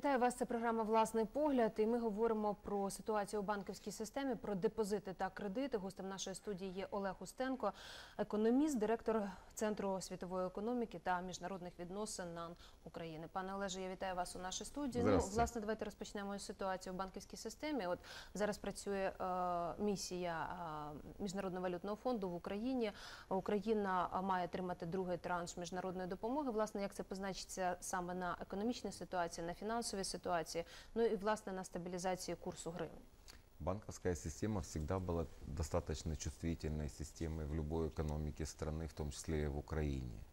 Вітаю вас. Це програма Власний погляд. І ми говоримо про ситуацію у банківській системі, про депозити та кредити. Гостем нашої студії є Олег Устенко, економіст, директор Центру світової економіки та міжнародних відносин НАН України. Пане Олеже, я вітаю вас у нашій студії. Ну, власне, давайте розпочнемо із ситуації у банківській системі. От зараз працює е, місія е, Міжнародного валютного фонду в Україні. Україна е, має отримати другий транш міжнародної допомоги. Власне, як це позначиться саме на економічній ситуації, на фінансовій ситуації, ну і власне на стабілізації курсу гривень. Банковская система всегда была достаточно чувствительной системой в любой экономике страны, в том числе и в Украине.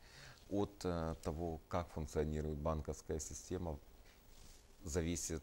От э, того, как функционирует банковская система, зависит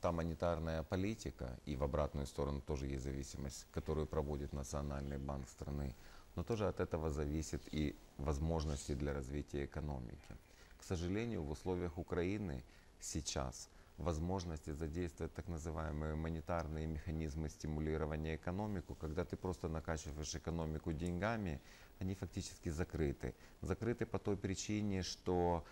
та монетарная политика, и в обратную сторону тоже есть зависимость, которую проводит Национальный банк страны. Но тоже от этого зависит и возможности для развития экономики. К сожалению, в условиях Украины сейчас возможности задействовать так называемые монетарные механизмы стимулирования экономику, когда ты просто накачиваешь экономику деньгами, они фактически закрыты. Закрыты по той причине, что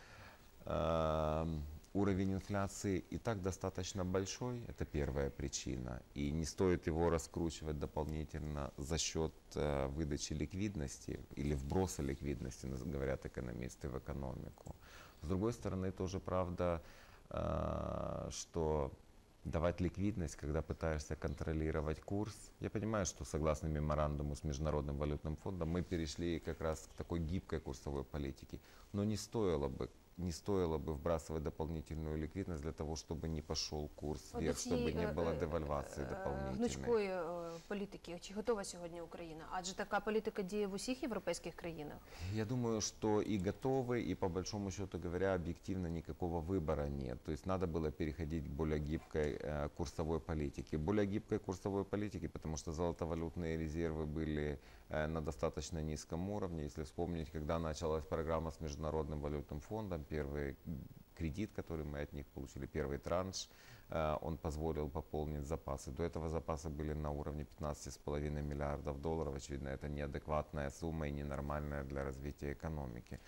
э, уровень инфляции и так достаточно большой, это первая причина, и не стоит его раскручивать дополнительно за счет э, выдачи ликвидности или вброса ликвидности, говорят экономисты, в экономику. С другой стороны, тоже правда, что давать ликвидность, когда пытаешься контролировать курс. Я понимаю, что согласно меморандуму с Международным валютным фондом мы перешли как раз к такой гибкой курсовой политике. Но не стоило бы не стоило бы вбрасывать дополнительную ликвидность для того, чтобы не пошел курс От вверх, до цієї, чтобы не е, было е, девальвации е, дополнительной. гнучкої е, політики. Чи готова сьогодні Україна? Адже така політика діє в усіх європейських країнах. Я думаю, что и готовы, и по большому счету говоря, объективно никакого выбора нет. То есть надо было переходить к более гибкой э, курсовой политике. Более гибкой курсовой политике, потому что золотовалютные резервы были э, на достаточно низком уровне. Если вспомнить, когда началась программа с Международным валютным фондом, первый кредит, который мы от них получили, первый транш, э, он позволил пополнить запасы. До этого запасы были на уровне 15,5 миллиардов долларов. Очевидно, это неадекватная сумма и ненормальная для развития экономики.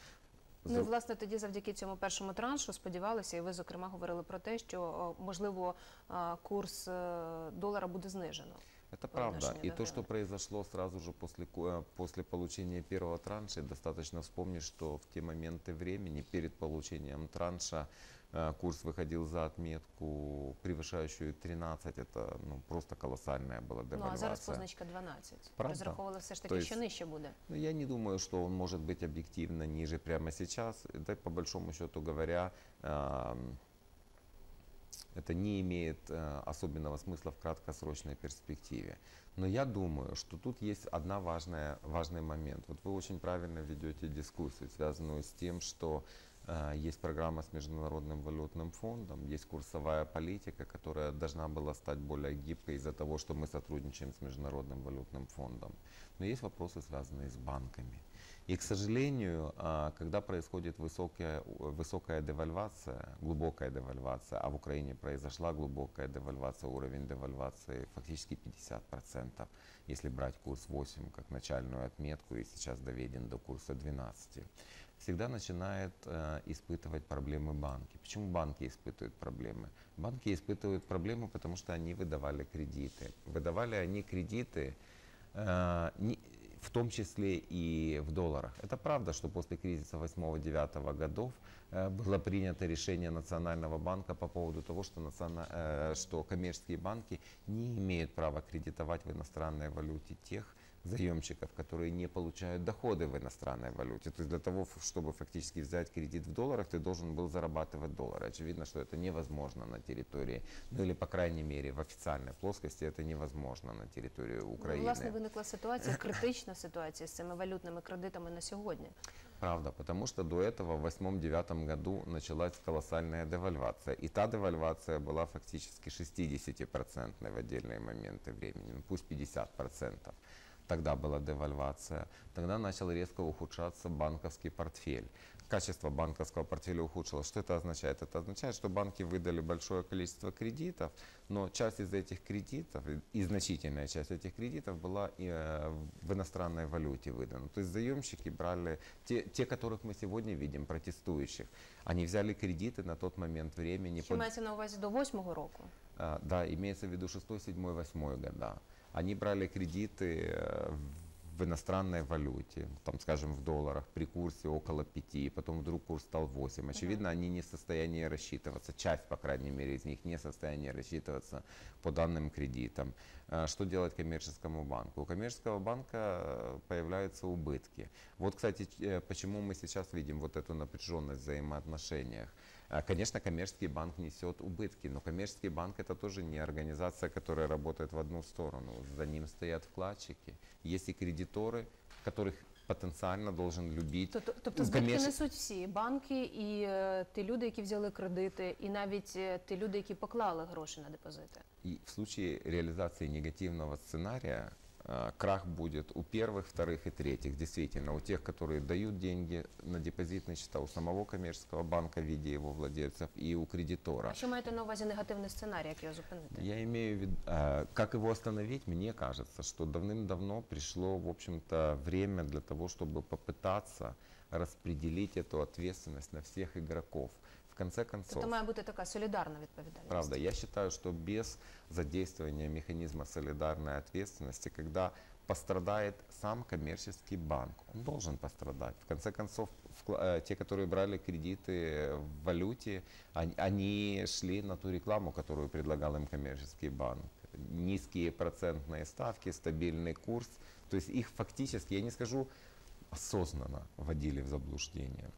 С Ну, і, друг- власне, тоді завдяки цьому першому траншу сподівалися, і ви, зокрема, говорили про те, що о, можливо е, курс е, долара буде знижено. Это по правда. отношению И до то, что гривны. произошло сразу же после, ку- э, после получения первого транша, достаточно вспомнить, что в те моменты времени перед получением транша э, курс выходил за отметку, превышающую 13. Это ну, просто колоссальная была Ну девальвация. а зараз позначка 12. Правда? Розраховували все ж таки, що есть- нижче буде. Ну, я не думаю, что он может быть объективно ниже прямо сейчас. Да, по большому счету говоря, ам, это не имеет э, особенного смысла в краткосрочной перспективе. Но я думаю, что тут есть одна важная, важный момент. Вот вы очень правильно ведете дискуссию, связанную с тем, что э, есть программа с Международным валютным фондом, есть курсовая политика, которая должна была стать более гибкой из-за того, что мы сотрудничаем с Международным валютным фондом. Но есть вопросы, связанные с банками. И, к сожалению, а, когда происходит высокая, высокая девальвация, глубокая девальвация, а в Украине произошла глубокая девальвация, уровень девальвации фактически 50%, если брать курс 8 как начальную отметку и сейчас доведен до курса 12, всегда начинает э, испытывать проблемы банки. Почему банки испытывают проблемы? Банки испытывают проблемы, потому что они выдавали кредиты. Выдавали они кредиты э, не- в том числе и в долларах. Это правда, что после кризиса 8-9 годов э, было принято решение Национального банка по поводу того, что, национа- э, что коммерческие банки не имеют права кредитовать в иностранной валюте тех заемщиков, которые не получают доходы в иностранной валюте. То есть для того, ф- чтобы фактически взять кредит в долларах, ты должен был зарабатывать доллары. Очевидно, что это невозможно на территории, ну или, по крайней мере, в официальной плоскости это невозможно на территории Ну, Украины. власне, виникла ситуація, критична ситуація з цими валютними кредитами на сьогодні. Правда, потому что до этого в 8-9 году началась колоссальная девальвация. И та девальвация была фактически 60% в отдельные моменты времени, ну, пусть 50%. тогда была девальвация, тогда начал резко ухудшаться банковский портфель. Качество банковского портфеля ухудшилось. Что это означает? Это означает, что банки выдали большое количество кредитов, но часть из этих кредитов, и значительная часть этих кредитов была э, в иностранной валюте выдана. То есть заемщики брали, те, те, которых мы сегодня видим, протестующих, они взяли кредиты на тот момент времени. Що мається на увазі до восьмого року? А, Да, имеется в виду 6, 7, 8 года. Они брали кредиты э, в иностранной валюте, там, скажем, в долларах, при курсе около 5, потом вдруг курс стал 8. Очевидно, они не в состоянии рассчитываться, часть, по крайней мере, из них не в состоянии рассчитываться по данным кредитам. А Что делать коммерческому банку? У коммерческого банка э, появляются убытки. Вот, кстати, э, почему мы сейчас видим вот эту напряженность в взаимоотношениях. А, Конечно, коммерческий банк несет убытки, но коммерческий банк это тоже не организация, которая работает в одну сторону. За ним стоят вкладчики. Есть и кредиторы, которых потенциально должен любить. Тобто, тобто Ну, збитки комерці- несуть всі банки і е, ті люди, які взяли кредити, і навіть е, ті люди, які поклали гроші на депозити. И в случае реализации негативного сценария а, крах будет у первых, вторых и третьих. Действительно, у тех, которые дают деньги на депозитные счета, у самого коммерческого банка в виде его владельцев и у кредитора. А що маєте на увазі негативний сценарій, як його зупинити? Я имею в виду, а, как его остановить, мне кажется, что давным-давно пришло, в общем-то, время для того, чтобы попытаться распределить эту ответственность на всех игроков. В конце концов, Тобто має бути така солідарна відповідальність. Правда, я считаю, что без задействования механизма солидарной ответственности, когда пострадает сам коммерческий банк, он должен пострадать. В конце концов, вкла- э, те, которые брали кредиты в валюте, они, они шли на ту рекламу, которую предлагал им коммерческий банк. Низкие процентные ставки, стабильный курс. То есть их фактически, я не скажу, осознанно вводили в заблуждение.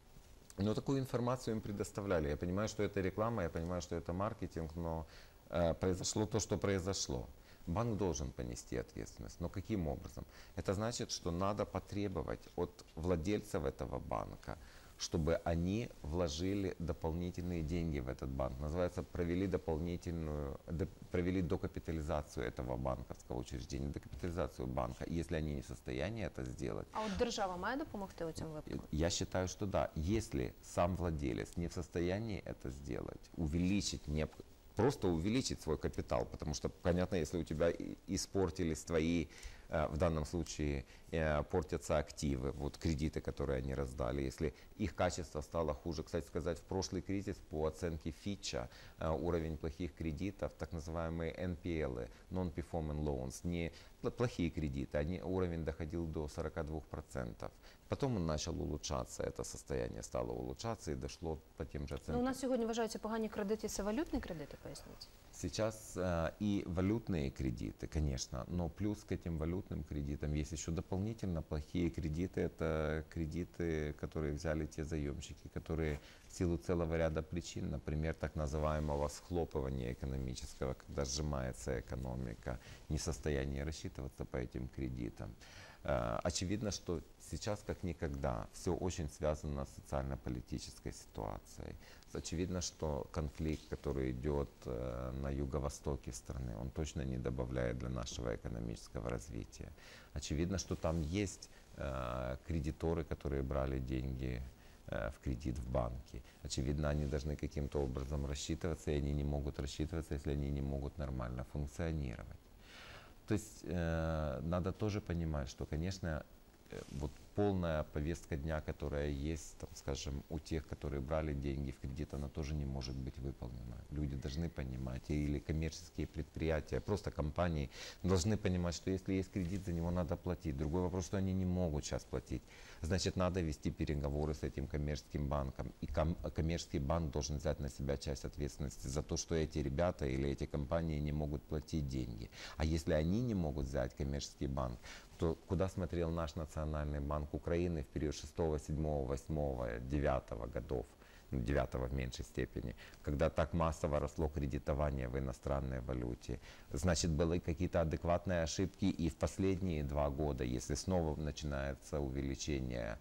Но такую информацию им предоставляли. Я понимаю, что это реклама, я понимаю, что это маркетинг, но э, произошло то, что произошло. Банк должен понести ответственность. Но каким образом? Это значит, что надо потребовать от владельцев этого банка, чтобы они вложили дополнительные деньги в этот банк. Называется, провели дополнительную, до- провели докапитализацию этого банковского учреждения, докапитализацию банка. Если они не в состоянии это сделать, А от держава має допомогти у цьому випадку? я считаю, что да. Если сам владелец не в состоянии это сделать, увеличить не просто увеличить свой капитал, потому что понятно, если у тебя испортились твои в данном случае э, портятся активы, вот кредиты, которые они раздали, если их качество стало хуже. Кстати сказать, в прошлый кризис по оценке Фитча э, уровень плохих кредитов, так называемые NPL, Non-Performing Loans, не пл- плохие кредиты, они, уровень доходил до 42%. Потом он начал улучшаться, это состояние стало улучшаться и дошло по тем же Ну, оценкам. у нас сьогодні вважаються погані кредити, це валютні кредити, поясніть? Сейчас э, и валютные кредиты, конечно, но плюс к этим валютным кредитам есть еще дополнительно плохие кредиты. Это кредиты, которые взяли те заемщики, которые в силу целого ряда причин, например, так называемого схлопывания экономического, когда сжимается экономика, не в состоянии рассчитываться по этим кредитам. Э, Очевидно, что сейчас как никогда все очень связано с социально-политической ситуацией. Очевидно, что конфликт, который идет э, на юго-востоке страны, он точно не добавляет для нашего экономического развития. Очевидно, что там есть э, кредиторы, которые брали деньги в кредит в банке. Очевидно, они должны каким-то образом рассчитываться, и они не могут рассчитываться, если они не могут нормально функционировать. То есть э, надо тоже понимать, что, конечно, э, вот полная повестка дня, которая есть, там, скажем, у тех, которые брали деньги в кредит, она тоже не может быть выполнена. Люди должны понимать, или коммерческие предприятия, просто компании должны понимать, что если есть кредит, за него надо платить. Другой вопрос, что они не могут сейчас платить. Значит, надо вести переговоры с этим коммерческим банком. И ком- коммерческий банк должен взять на себя часть ответственности за то, что эти ребята или эти компании не могут платить деньги. А если они не могут взять коммерческий банк, то куда смотрел наш национальный банк Украины в период 6, 7, 8, 9 годов? ну, 9 в меньшей степени, когда так массово росло кредитование в иностранной валюте. Значит, были какие-то адекватные ошибки и в последние два года, если снова начинается увеличение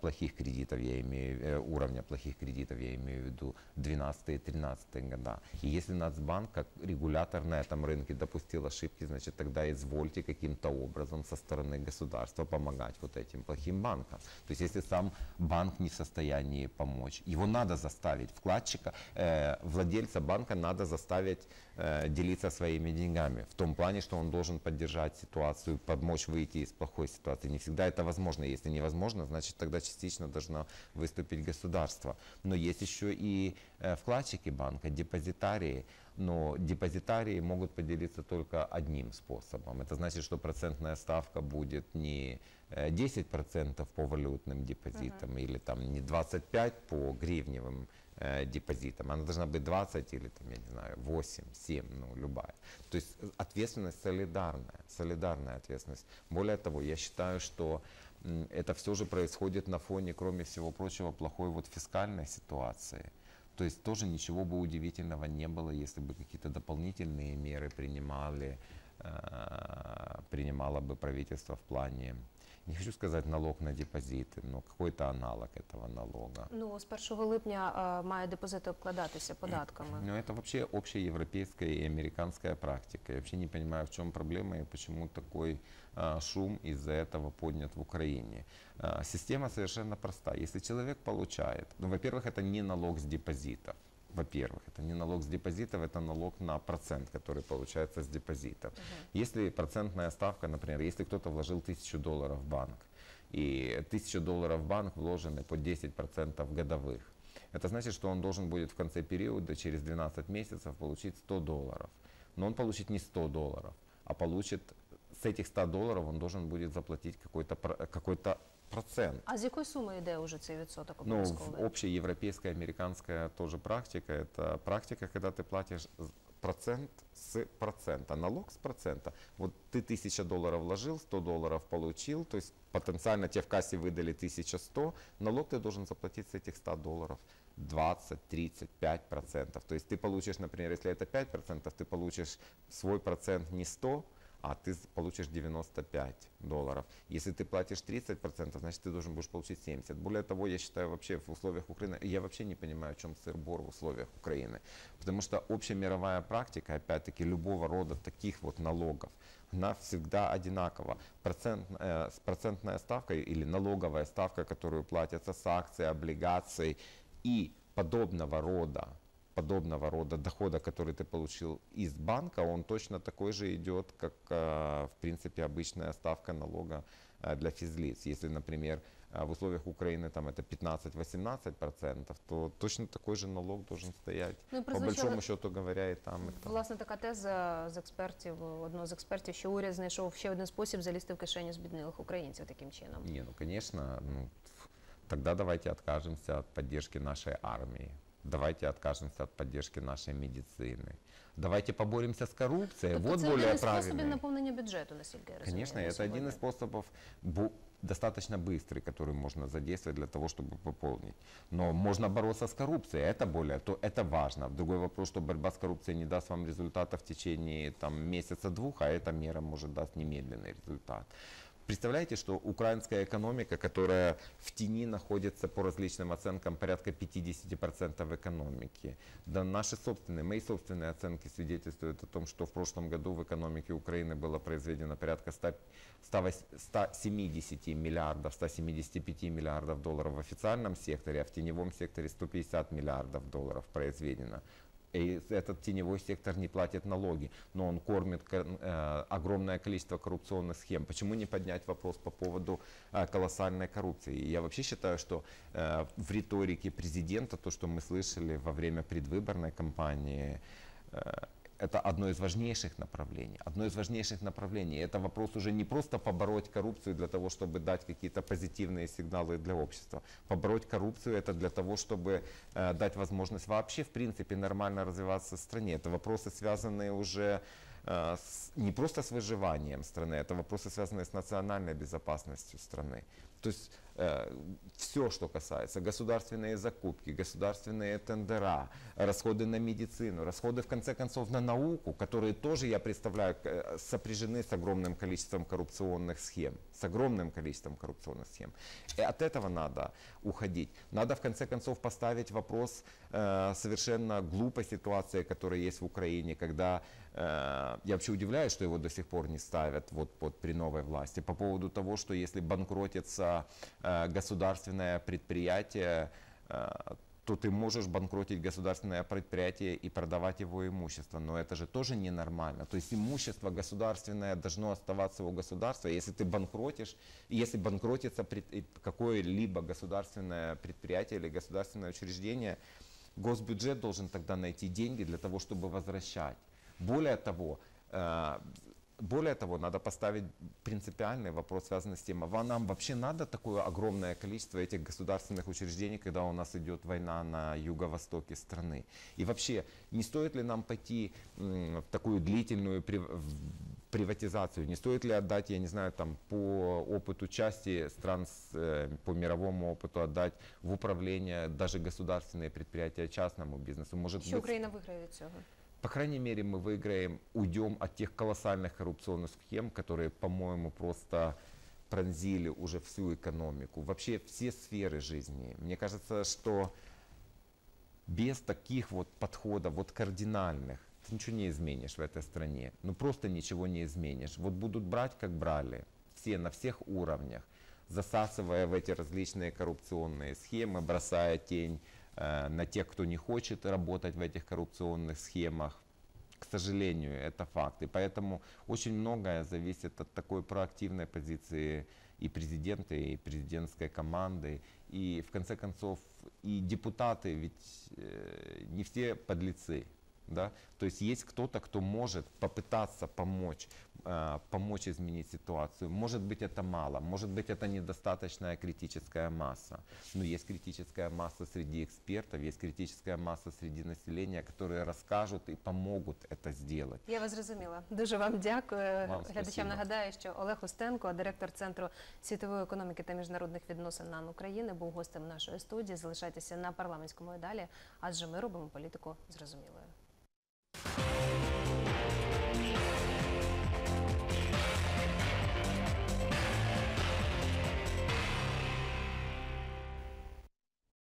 плохих кредитов, я имею, э, уровня плохих кредитов, я имею в виду 12-13 года. И если Нацбанк как регулятор на этом рынке допустил ошибки, значит тогда извольте каким-то образом со стороны государства помогать вот этим плохим банкам. То есть если сам банк не в состоянии помочь, его надо заставить, вкладчика, э, владельца банка надо заставить э, делиться своими деньгами. В том плане, что он должен поддержать ситуацию, помочь выйти из плохой ситуации. Не всегда это возможно. Если невозможно, значит тогда частично должно выступить государство. Но есть еще и э, вкладчики банка, депозитарии. Но депозитарии могут поделиться только одним способом. Это значит, что процентная ставка будет не э, 10% по валютным депозитам или там не 25 по гривневым э, депозитам. Она должна быть 20 или там, я не знаю, 8, 7, ну любая. То есть э, ответственность солидарная, солидарная ответственность. Более того, я считаю, что это все же происходит на фоне, кроме всего прочего, плохой вот фискальной ситуации. То есть тоже ничего бы удивительного не было, если бы какие-то дополнительные меры принимали, принимало бы правительство в плане, не хочу сказать налог на депозиты, но какой-то аналог этого налога. Ну, з 1 липня е, має депозити обкладатися податками. Но это вообще общеевропейская и американская практика. Я вообще не понимаю, в чем проблема и почему такой а, шум из-за этого поднят в Украине. А, система совершенно проста. Если человек получает, ну, во-первых, это не налог с депозитов. Во-первых, это не налог с депозитов, это налог на процент, который получается с депозитов. Если процентная ставка, например, если кто-то вложил тысячу долларов в банк, и тысячу долларов в банк вложены по 10% годовых, это значит, что он должен будет в конце периода, через 12 месяцев, получить 100 долларов. Но он получит не 100 долларов, а получит с этих 100 долларов он должен будет заплатить какой-то какой-то процент. А з якої суми йде уже цей відсоток Ну, обов'язковий? в общеевропейская, американская тоже практика. Это практика, когда ты платишь з- процент с процента, налог с процента. Вот ты тысяча долларов вложил, 100 долларов получил, то есть потенциально тебе в кассе выдали 1100, налог ты должен заплатить с этих 100 долларов 20, 35 процентов. То есть ты получишь, например, если это 5 процентов, ты получишь свой процент не 100, а ты получишь 95 долларов. Если ты платишь 30%, значит ты должен будешь получить 70. Более того, я считаю вообще в условиях Украины, я вообще не понимаю, в чем сыр-бор в условиях Украины. Потому что общемировая практика, опять-таки, любого рода таких вот налогов, она всегда одинакова. Процент, э, процентная ставка или налоговая ставка, которую платятся с акций, облигаций и подобного рода подобного рода дохода, который ты получил из банка, он точно такой же идет, как, э, в принципе, обычная ставка налога э, для физлиц. Если, например, э, в условиях Украины там это 15-18 процентов, то точно такой же налог должен стоять. Ну, і По прозвучало- большому счету говоря, и там, и там. Власне, така теза з експертів, одного з експертів, що уряд знайшов ще один спосіб залізти в кишеню збіднілих українців таким чином. Не, ну, конечно, ну, тогда давайте откажемся от поддержки нашей армии. Давайте откажемся от поддержки нашей медицины. Давайте поборемся с коррупцией. Тобто вот це более один із способів правильный. наповнення бюджету, наскільки я розумію. Конечно, на это один сьогодні. из способов бу- достаточно быстрый, который можно задействовать для того, чтобы пополнить. Но можно бороться с коррупцией, это более, то это важно. Другой вопрос, что борьба с коррупцией не даст вам результата в течение там, месяца-двух, а эта мера может даст немедленный результат. Представляете, что украинская экономика, которая в тени находится по различным оценкам порядка 50% экономики, да наши собственные, мои собственные оценки свидетельствуют о том, что в прошлом году в экономике Украины было произведено порядка 100, 108 170 миллиардов, 175 миллиардов долларов в официальном секторе, а в теневом секторе 150 миллиардов долларов произведено. И этот теневой сектор не платит налоги, но он кормит кор- э, огромное количество коррупционных схем. Почему не поднять вопрос по поводу э, колоссальной коррупции? Я вообще считаю, что э, в риторике президента, то, что мы слышали во время предвыборной кампании, это одно из важнейших направлений. Одно из важнейших направлений. Это вопрос уже не просто побороть коррупцию для того, чтобы дать какие-то позитивные сигналы для общества. Побороть коррупцию это для того, чтобы э, дать возможность вообще, в принципе, нормально развиваться в стране. Это вопросы, связанные уже э, с- не просто с выживанием страны, это вопросы, связанные с национальной безопасностью страны. То есть все, что касается государственные закупки, государственные тендера, расходы на медицину, расходы в конце концов на науку, которые тоже, я представляю, э, сопряжены с огромным количеством коррупционных схем, с огромным количеством коррупционных схем. И от этого надо уходить. Надо в конце концов поставить вопрос э, совершенно глупой ситуации, которая есть в Украине, когда э, я вообще удивляюсь, что его до сих пор не ставят вот, вот при новой власти по поводу того, что если банкротится э, государственное предприятие, э, то ты можешь банкротить государственное предприятие и продавать его имущество. Но это же тоже ненормально. То есть имущество государственное должно оставаться у государства. Если ты банкротишь, если банкротится какое-либо государственное предприятие или государственное учреждение, госбюджет должен тогда найти деньги для того, чтобы возвращать. Более того, э, более того, надо поставить принципиальный вопрос, связанный с тем, а нам вообще надо такое огромное количество этих государственных учреждений, когда у нас идет война на юго-востоке страны. И вообще, не стоит ли нам пойти м, в такую длительную прив- в- приватизацию? Не стоит ли отдать, я не знаю, там по опыту части стран, с, э, по мировому опыту отдать в управление даже государственные предприятия частному бизнесу? Может Що быть, Україна виграє від цього? По крайней мере, мы выиграем, уйдем от тех колоссальных коррупционных схем, которые, по-моему, просто пронзили уже всю экономику, вообще все сферы жизни. Мне кажется, что без таких вот подходов, вот кардинальных, ты ничего не изменишь в этой стране. Ну просто ничего не изменишь. Вот будут брать, как брали, все на всех уровнях, засасывая в эти различные коррупционные схемы, бросая тень на тех, кто не хочет работать в этих коррупционных схемах. К сожалению, это факт. И поэтому очень многое зависит от такой проактивной позиции и президента, и президентской команды. И в конце концов, и депутаты, ведь э, не все подлецы Да? То есть есть кто-то, кто может попытаться помочь, э, помочь изменить ситуацию. Может быть это мало, может быть это недостаточная критическая масса. Но есть критическая масса среди экспертов, есть критическая масса среди населения, которые расскажут и помогут это сделать. Я вас зрозуміла. Дуже вам дякую. Вам Глядачам спасибо. нагадаю, що Олег Устенко, директор Центру світової економіки та міжнародних відносин НАН України, був гостем нашої студії. Залишайтеся на парламентському і далі, адже ми робимо політику зрозумілою.